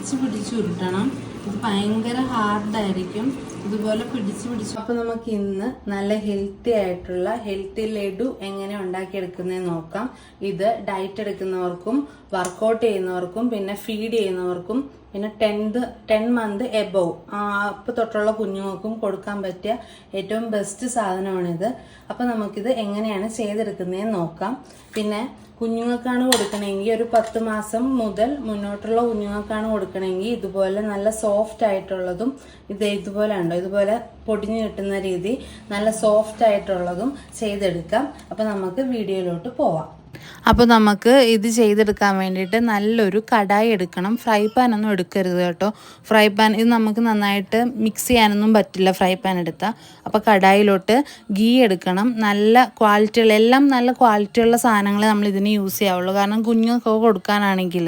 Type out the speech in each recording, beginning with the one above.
പിടിച്ച് പിടിച്ച് ഉരുട്ടണം. ഇത് ഭയങ്കര ഹാർഡായിരിക്കും ഇതുപോലെ പിടിച്ച് പിടിച്ച്. അപ്പൊ നമുക്ക് ഇന്ന് നല്ല ഹെൽത്തി ആയിട്ടുള്ള ഹെൽത്തി ലഡു എങ്ങനെ ഉണ്ടാക്കിയെടുക്കുന്നതെന്ന് നോക്കാം. ഇത് ഡയറ്റ് എടുക്കുന്നവർക്കും വർക്കൗട്ട് ചെയ്യുന്നവർക്കും പിന്നെ ഫീഡ് ചെയ്യുന്നവർക്കും പിന്നെ ടെൻത്ത് ടെൻ മന്ത് എബവ് അപ്പോൾ തൊട്ടുള്ള കുഞ്ഞുങ്ങൾക്കും കൊടുക്കാൻ പറ്റിയ ഏറ്റവും ബെസ്റ്റ് സാധനമാണിത്. അപ്പോൾ നമുക്കിത് എങ്ങനെയാണ് ചെയ്തെടുക്കുന്നതെന്ന് നോക്കാം. പിന്നെ കുഞ്ഞുങ്ങൾക്കാണ് കൊടുക്കണമെങ്കിൽ ഒരു പത്ത് മാസം മുതൽ മുന്നോട്ടുള്ള കുഞ്ഞുങ്ങൾക്കാണ് കൊടുക്കണമെങ്കിൽ ഇതുപോലെ നല്ല സോഫ്റ്റ് ആയിട്ടുള്ളതും ഇത് ഇതുപോലെ ഉണ്ടോ? ഇതുപോലെ പൊടിഞ്ഞു കിട്ടുന്ന രീതി നല്ല സോഫ്റ്റ് ആയിട്ടുള്ളതും ചെയ്തെടുക്കാം. അപ്പോൾ നമുക്ക് വീഡിയോയിലോട്ട് പോവാം. അപ്പോൾ നമുക്ക് ഇത് ചെയ്തെടുക്കാൻ വേണ്ടിയിട്ട് നല്ലൊരു കടായി എടുക്കണം. ഫ്രൈ പാൻ ഒന്നും എടുക്കരുത് കേട്ടോ. ഫ്രൈ പാൻ ഇത് നമുക്ക് നന്നായിട്ട് മിക്സ് ചെയ്യാനൊന്നും പറ്റില്ല ഫ്രൈ പാൻ എടുത്താൽ അപ്പോൾ കടായിലോട്ട് ഗീ എടുക്കണം. നല്ല ക്വാളിറ്റിയുള്ള എല്ലാം നല്ല ക്വാളിറ്റിയുള്ള സാധനങ്ങൾ നമ്മൾ ഇതിന് യൂസ് ചെയ്യാവുള്ളൂ. കാരണം കുഞ്ഞുങ്ങൾക്ക് കൊടുക്കാനാണെങ്കിൽ.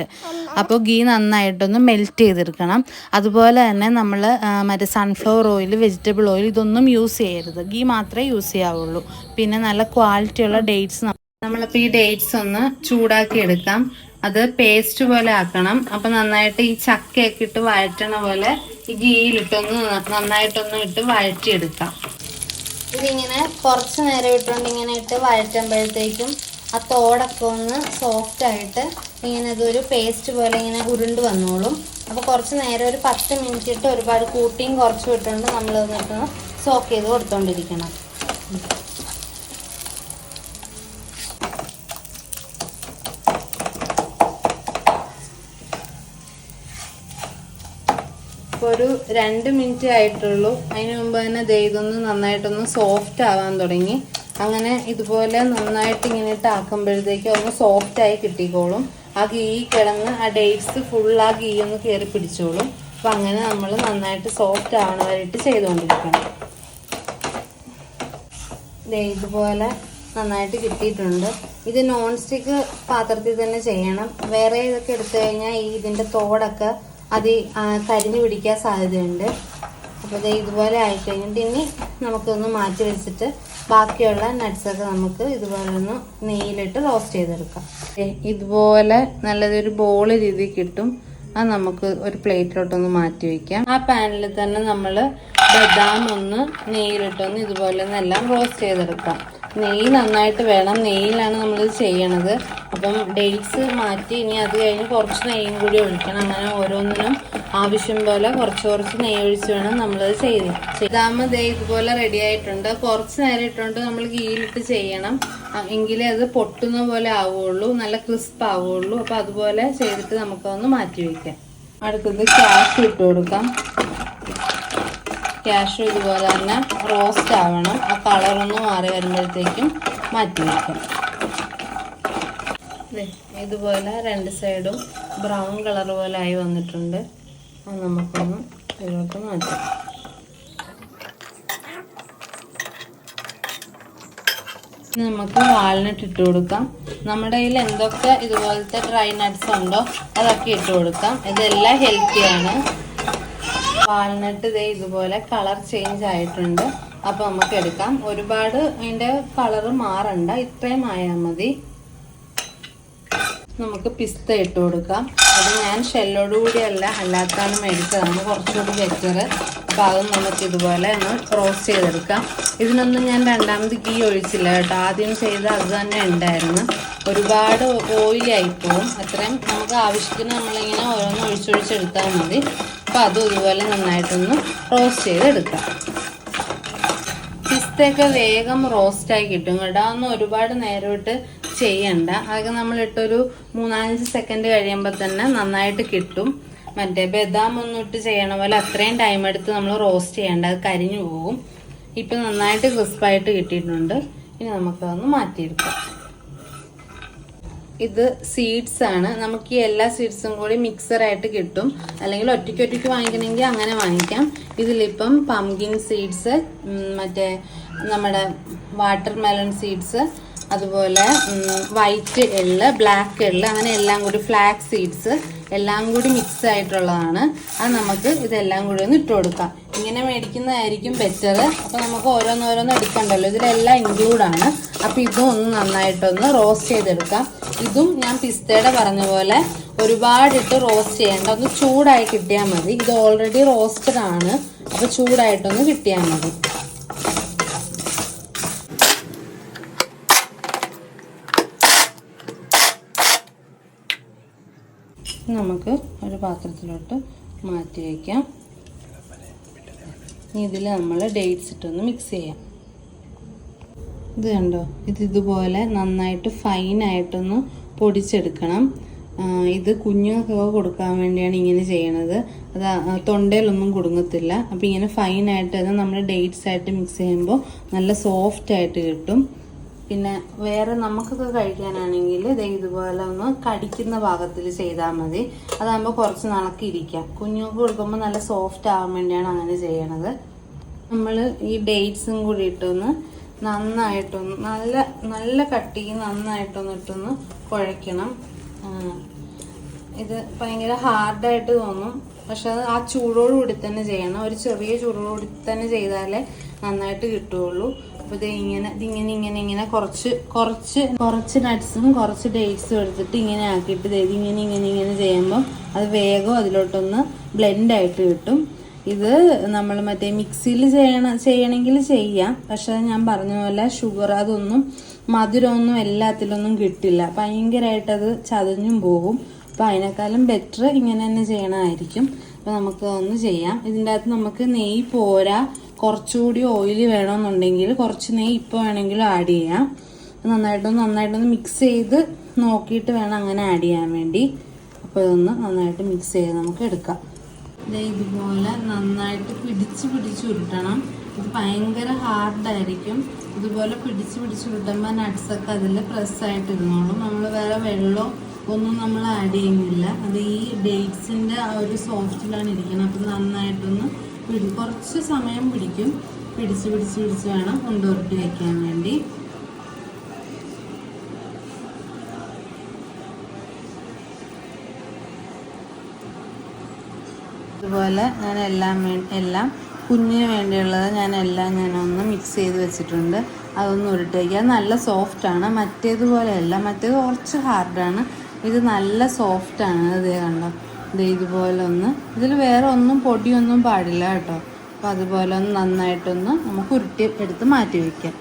അപ്പോൾ ഗീ നന്നായിട്ടൊന്ന് മെൽറ്റ് ചെയ്തെടുക്കണം. അതുപോലെ തന്നെ നമ്മൾ മറ്റേ സൺഫ്ലവർ ഓയിൽ വെജിറ്റബിൾ ഓയിൽ ഇതൊന്നും യൂസ് ചെയ്യരുത്. ഗീ മാത്രമേ യൂസ് ചെയ്യാവുള്ളൂ. പിന്നെ നല്ല ക്വാളിറ്റിയുള്ള ഡേറ്റ്സ് നമ്മളിപ്പോൾ ഈ ഡേറ്റ്സ് ഒന്ന് ചൂടാക്കി എടുക്കാം. അത് പേസ്റ്റ് പോലെ ആക്കണം. അപ്പൊ നന്നായിട്ട് ഈ ചക്കയൊക്കെ ഇട്ട് വഴറ്റണ പോലെ ഈ ഗീയിലിട്ടൊന്ന് നന്നായിട്ടൊന്ന് ഇട്ട് വഴറ്റിയെടുക്കാം. ഇതിങ്ങനെ കുറച്ച് നേരം ഇട്ടുകൊണ്ട് ഇങ്ങനെ ഇട്ട് വഴറ്റുമ്പോഴത്തേക്കും ആ തോടൊക്കെ ഒന്ന് സോഫ്റ്റ് ആയിട്ട് ഇങ്ങനെ ഇതൊരു പേസ്റ്റ് പോലെ ഇങ്ങനെ ഉരുണ്ട് വന്നോളും. അപ്പോൾ കുറച്ച് നേരം ഒരു പത്ത് മിനിറ്റ് ഇട്ട് ഒരുപാട് കൂട്ടിയും കുറച്ചും ഇട്ടുകൊണ്ട് നമ്മളിതൊന്ന് ഇട്ടൊന്ന് സോക്ക് ചെയ്ത് കൊടുത്തോണ്ടിരിക്കണം. ഇപ്പോൾ ഒരു രണ്ട് മിനിറ്റ് ആയിട്ടുള്ളൂ. അതിന് മുമ്പ് തന്നെ ദൈതൊന്ന് നന്നായിട്ടൊന്ന് സോഫ്റ്റ് ആവാൻ തുടങ്ങി. അങ്ങനെ ഇതുപോലെ നന്നായിട്ട് ഇങ്ങനെ ഇട്ടാക്കുമ്പോഴത്തേക്ക് ഒന്ന് സോഫ്റ്റ് ആയി കിട്ടിക്കോളും. ആ ഗീ കിടന്ന് ആ ഡേറ്റ്സ് ഫുൾ ആ ഗീ ഒന്ന് കയറി പിടിച്ചോളും. അപ്പം അങ്ങനെ നമ്മൾ നന്നായിട്ട് സോഫ്റ്റ് ആവണവരായിട്ട് ചെയ്തുകൊണ്ടിരിക്കണം ഇതുപോലെ നന്നായിട്ട് കിട്ടിയിട്ടുണ്ട്. ഇത് നോൺ സ്റ്റിക്ക് പാത്രത്തിൽ തന്നെ ചെയ്യണം. വേറെ ഇതൊക്കെ എടുത്തു കഴിഞ്ഞാൽ ഈ ഇതിന്റെ തോടൊക്കെ അത് കരിഞ്ഞു പിടിക്കാൻ സാധ്യതയുണ്ട്. അപ്പോൾ ഇത് ഇതുപോലെ ആയിക്കഴിഞ്ഞിട്ട് ഇനി നമുക്കൊന്ന് മാറ്റി വെച്ചിട്ട് ബാക്കിയുള്ള നട്ട്സൊക്കെ നമുക്ക് ഇതുപോലെ ഒന്ന് നെയ്യിലിട്ട് റോസ്റ്റ് ചെയ്തെടുക്കാം. ഇതുപോലെ നല്ലതൊരു ബോൾ രീതി കിട്ടും. അത് നമുക്ക് ഒരു പ്ലേറ്റിലോട്ടൊന്ന് മാറ്റി വയ്ക്കാം ആ പാനിൽ തന്നെ നമ്മൾ ബദാം ഒന്ന് നെയ്യിലിട്ടൊന്ന് ഇതുപോലെ എല്ലാം റോസ്റ്റ് ചെയ്തെടുക്കാം. നെയ്യ് നന്നായിട്ട് വേണം. നെയ്യിലാണ് നമ്മൾ ചെയ്യണത്. അപ്പം ഡേറ്റ്സ് മാറ്റി ഇനി അത് കഴിഞ്ഞ് കുറച്ച് നെയ്യും കൂടി ഒഴിക്കണം. അങ്ങനെ ഓരോന്നിനും ആവശ്യം പോലെ കുറച്ച് കുറച്ച് നെയ്യ് ഒഴിച്ച് വേണം നമ്മളത് ചെയ്ത്. ചെയ്താകുമ്പോൾ ദേ ഇതുപോലെ റെഡി ആയിട്ടുണ്ട്. കുറച്ച് നേരം ഇട്ടുകൊണ്ട് നമ്മൾ ഗീലിട്ട് ചെയ്യണം. എങ്കിലേ അത് പൊട്ടുന്ന പോലെ ആവുകയുള്ളൂ നല്ല ക്രിസ്പ് ആവുകയുള്ളൂ അപ്പോൾ അതുപോലെ ചെയ്തിട്ട് നമുക്കൊന്ന് മാറ്റി വയ്ക്കാം അടുത്തത് ക്യാഷ് ഇട്ട് കൊടുക്കാം. ക്യാഷ് ഇതുപോലെ തന്നെ റോസ്റ്റ് ആവണം. ആ കളറൊന്ന് മാറി വരുമ്പോഴത്തേക്കും മാറ്റി വയ്ക്കാം ഇതുപോലെ രണ്ട് സൈഡും ബ്രൗൺ കളർ പോലെ ആയി വന്നിട്ടുണ്ട്. അത് നമുക്കൊന്ന് ഇതിലോട്ട് മാറ്റാം. നമുക്ക് വാൾനട്ട് ഇട്ട് കൊടുക്കാം. നമ്മുടെ കയ്യിൽ എന്തൊക്കെ ഇതുപോലത്തെ ഡ്രൈ നട്ട്സ് ഉണ്ടോ അതൊക്കെ ഇട്ട് കൊടുക്കാം. ഇതെല്ലാം ഹെൽത്തിയാണ് വാൾനട്ട് ഇതേ ഇതുപോലെ കളർ ചേഞ്ച് ആയിട്ടുണ്ട്. അപ്പോൾ നമുക്ക് എടുക്കാം. ഒരുപാട് അതിന്റെ കളർ മാറണ്ട. ഇത്രയും ആയാൽ മതി. നമുക്ക് പിസ്ത ഇട്ട് കൊടുക്കാം. അത് ഞാൻ ഷെല്ലോട് കൂടിയല്ല അല്ലാത്താണ് മേടിച്ചതാണ് കുറച്ചുകൂടി ബെറ്റർ അപ്പോൾ അത് നമുക്ക് ഇതുപോലെ ഒന്ന് റോസ്റ്റ് ചെയ്തെടുക്കാം. ഇതിനൊന്നും ഞാൻ രണ്ടാമത് ഗീ ഒഴിച്ചില്ല കേട്ടോ. ആദ്യം ചെയ്ത് അത് തന്നെ ഉണ്ടായിരുന്നു. ഒരുപാട് ഓയിലായിപ്പോവും അത്രയും നമുക്ക് ആവശ്യത്തിന് നമ്മളിങ്ങനെ ഓരോന്ന് ഒഴിച്ചൊഴിച്ചെടുത്താൽ മതി. അപ്പോൾ അതും ഇതുപോലെ നന്നായിട്ടൊന്ന് റോസ്റ്റ് ചെയ്തെടുക്കാം. പിസ്തയൊക്കെ വേഗം റോസ്റ്റായി കിട്ടും കേട്ടോ. അതൊന്നും ഒരുപാട് നേരമായിട്ട് ചെയ്യണ്ട. അതൊക്കെ നമ്മളിട്ടൊരു മൂന്നാലഞ്ച് സെക്കൻഡ് കഴിയുമ്പോൾ തന്നെ നന്നായിട്ട് കിട്ടും. മറ്റേ ബദാം ഒന്നും ഇട്ട് ചെയ്യണ പോലെ അത്രയും ടൈം എടുത്ത് നമ്മൾ റോസ്റ്റ് ചെയ്യണ്ട. അത് കരിഞ്ഞു പോകും. ഇപ്പം നന്നായിട്ട് ക്രിസ്പായിട്ട് കിട്ടിയിട്ടുണ്ട്. ഇനി നമുക്കതൊന്ന് മാറ്റിയെടുക്കാം. ഇത് സീഡ്സ് ആണ്. നമുക്ക് ഈ എല്ലാ സീഡ്സും കൂടി മിക്സർ ആയിട്ട് കിട്ടും. അല്ലെങ്കിൽ ഒറ്റയ്ക്ക് ഒറ്റയ്ക്ക് വാങ്ങിക്കണമെങ്കിൽ അങ്ങനെ വാങ്ങിക്കാം. ഇതിലിപ്പം പംകിൻ സീഡ്സ് മറ്റേ നമ്മുടെ വാട്ടർ മെലൺ സീഡ്സ് അതുപോലെ വൈറ്റ് എള്ള് ബ്ലാക്ക് എള്ള് അങ്ങനെ എല്ലാം കൂടി ഫ്ലാക്സ് സീഡ്സ് എല്ലാം കൂടി മിക്സ് ആയിട്ടുള്ളതാണ്. അത് നമുക്ക് ഇതെല്ലാം കൂടി ഒന്ന് ഇട്ട് കൊടുക്കാം. ഇങ്ങനെ മേടിക്കുന്നതായിരിക്കും ബെറ്റർ അപ്പോൾ നമുക്ക് ഓരോന്നോരോന്ന് എടുക്കണ്ടല്ലോ. ഇതിലെല്ലാം ഇൻക്ലൂഡ് ആണ്. അപ്പോൾ ഇതും ഒന്ന് നന്നായിട്ടൊന്ന് റോസ്റ്റ് ചെയ്തെടുക്കാം. ഇതും ഞാൻ പിസ്തയുടെ പറഞ്ഞ പോലെ ഒരുപാടിട്ട് റോസ്റ്റ് ചെയ്യേണ്ട. ഒന്ന് ചൂടായി കിട്ടിയാൽ മതി. ഇത് ഓൾറെഡി റോസ്റ്റഡ് ആണ്. അപ്പോൾ ചൂടായിട്ടൊന്ന് കിട്ടിയാൽ മതി. നമുക്ക് ഒരു പാത്രത്തിലോട്ട് മാറ്റി വയ്ക്കാം ഇനി ഇതിൽ നമ്മൾ ഡേറ്റ്സ് ഇട്ടൊന്ന് മിക്സ് ചെയ്യാം. ഇത് കണ്ടോ? ഇത് ഇതുപോലെ നന്നായിട്ട് ഫൈനായിട്ടൊന്ന് പൊടിച്ചെടുക്കണം. ഇത് കുഞ്ഞുങ്ങൾക്കൊക്കെ കൊടുക്കാൻ വേണ്ടിയാണ് ഇങ്ങനെ ചെയ്യണത്. അത് തൊണ്ടയിലൊന്നും കുടുങ്ങത്തില്ല. അപ്പം ഇങ്ങനെ ഫൈനായിട്ട് അത് നമ്മൾ ഡേറ്റ്സ് ആയിട്ട് മിക്സ് ചെയ്യുമ്പോൾ നല്ല സോഫ്റ്റ് ആയിട്ട് കിട്ടും. പിന്നെ വേറെ നമുക്കൊക്കെ കഴിക്കാനാണെങ്കിൽ ദേ ഇതുപോലെ ഒന്ന് കടിക്കുന്ന ഭാഗത്തിൽ ചെയ്താൽ മതി. അതാകുമ്പോൾ കുറച്ച് നാളൊക്കെ ഇരിക്കാം. കുഞ്ഞുങ്ങൾക്ക് കൊടുക്കുമ്പോൾ നല്ല സോഫ്റ്റ് ആകാൻ വേണ്ടിയാണ് അങ്ങനെ ചെയ്യണത്. നമ്മൾ ഈ ഡേറ്റ്സും കൂടി ഇട്ടൊന്ന് നന്നായിട്ടൊന്ന് നല്ല നല്ല കട്ടിക്ക് നന്നായിട്ടൊന്ന് ഇട്ടൊന്ന് കുഴയ്ക്കണം. ഇത് ഭയങ്കര ഹാർഡായിട്ട് തോന്നും. പക്ഷെ അത് ആ ചൂടോടുകൂടി തന്നെ ചെയ്യണം. ഒരു ചെറിയ ചൂടോടുകൂടി തന്നെ ചെയ്താലേ നന്നായിട്ട് കിട്ടുകയുള്ളൂ. അപ്പോൾ ഇത് ഇങ്ങനെ ഇതിങ്ങനെ ഇങ്ങനെ ഇങ്ങനെ കുറച്ച് കുറച്ച് കുറച്ച് നട്ട്സും കുറച്ച് ഡേറ്റ്സും എടുത്തിട്ട് ഇങ്ങനെ ആക്കിയിട്ട് ദേ ഇങ്ങനെ ഇങ്ങനെ ഇങ്ങനെ ചെയ്യുമ്പോൾ അത് വേഗം അതിലോട്ടൊന്ന് ബ്ലെൻഡ് ആയിട്ട് കിട്ടും. ഇത് നമ്മൾ മറ്റേ മിക്സിയിൽ ചെയ്യണ ചെയ്യണമെങ്കിൽ ചെയ്യാം. പക്ഷെ ഞാൻ പറഞ്ഞ പോലെ ഷുഗർ അതൊന്നും മധുരമൊന്നും എല്ലാത്തിലൊന്നും കിട്ടില്ല. ഭയങ്കരമായിട്ട് അത് ചതഞ്ഞും പോകും. അപ്പോൾ അതിനേക്കാളും ബെറ്റർ ഇങ്ങനെ തന്നെ ചെയ്യണമായിരിക്കും. അപ്പോൾ നമുക്ക് ഒന്ന് ചെയ്യാം. ഇതിന്റെ അകത്ത് നമുക്ക് നെയ്യ് പോരാ. കുറച്ചുകൂടി ഓയിൽ വേണമെന്നുണ്ടെങ്കിൽ കുറച്ച് നെയ്യ് ഇപ്പോൾ വേണമെങ്കിലും ആഡ് ചെയ്യാം. നന്നായിട്ടൊന്ന് നന്നായിട്ടൊന്ന് മിക്സ് ചെയ്ത് നോക്കിയിട്ട് വേണം അങ്ങനെ ആഡ് ചെയ്യാൻ വേണ്ടി. അപ്പോൾ ഇതൊന്ന് നന്നായിട്ട് മിക്സ് ചെയ്ത് നമുക്ക് എടുക്കാം. ഇതുപോലെ നന്നായിട്ട് പിടിച്ച് പിടിച്ച് ഉരുട്ടണം. ഇത് ഭയങ്കര ഹാർഡായിരിക്കും ഇതുപോലെ പിടിച്ച് പിടിച്ച് ഉരുട്ടുമ്പോൾ നട്ട്സൊക്കെ അതിൽ പ്രസ്സായിട്ട് ഇരുന്നോളും നമ്മൾ വേറെ വെള്ളം ഒന്നും നമ്മൾ ആഡ് ചെയ്യുന്നില്ല. അത് ഈ ഡേറ്റ്സിന്റെ ആ ഒരു സോഫ്റ്റിലാണ് ഇരിക്കുന്നത്. അപ്പം നന്നായിട്ടൊന്ന് പിടി കുറച്ച് സമയം പിടിക്കും. പിടിച്ച് പിടിച്ച് പിടിച്ച് വേണം കൊണ്ടുവരട്ടി വയ്ക്കാൻ വേണ്ടി. അതുപോലെ ഞാൻ എല്ലാം എല്ലാം കുഞ്ഞിന് വേണ്ടിയുള്ളത് ഞാൻ എല്ലാം ഞാനൊന്ന് മിക്സ് ചെയ്ത് വെച്ചിട്ടുണ്ട്. അതൊന്ന് ഉരുട്ടി വയ്ക്കുക നല്ല സോഫ്റ്റാണ് മറ്റേതുപോലെയല്ല. മറ്റേത് കുറച്ച് ഹാർഡാണ് ഇത് നല്ല സോഫ്റ്റാണ് ഇത് കണ്ടോ? ഇത് ഇതുപോലെ ഒന്ന് ഇതിൽ വേറെ ഒന്നും പൊടിയൊന്നും പാടില്ല കേട്ടോ. അപ്പോൾ അതുപോലെ ഒന്ന് നന്നായിട്ടൊന്ന് നമുക്ക് ഉരുട്ടി എടുത്ത് മാറ്റി വയ്ക്കാം.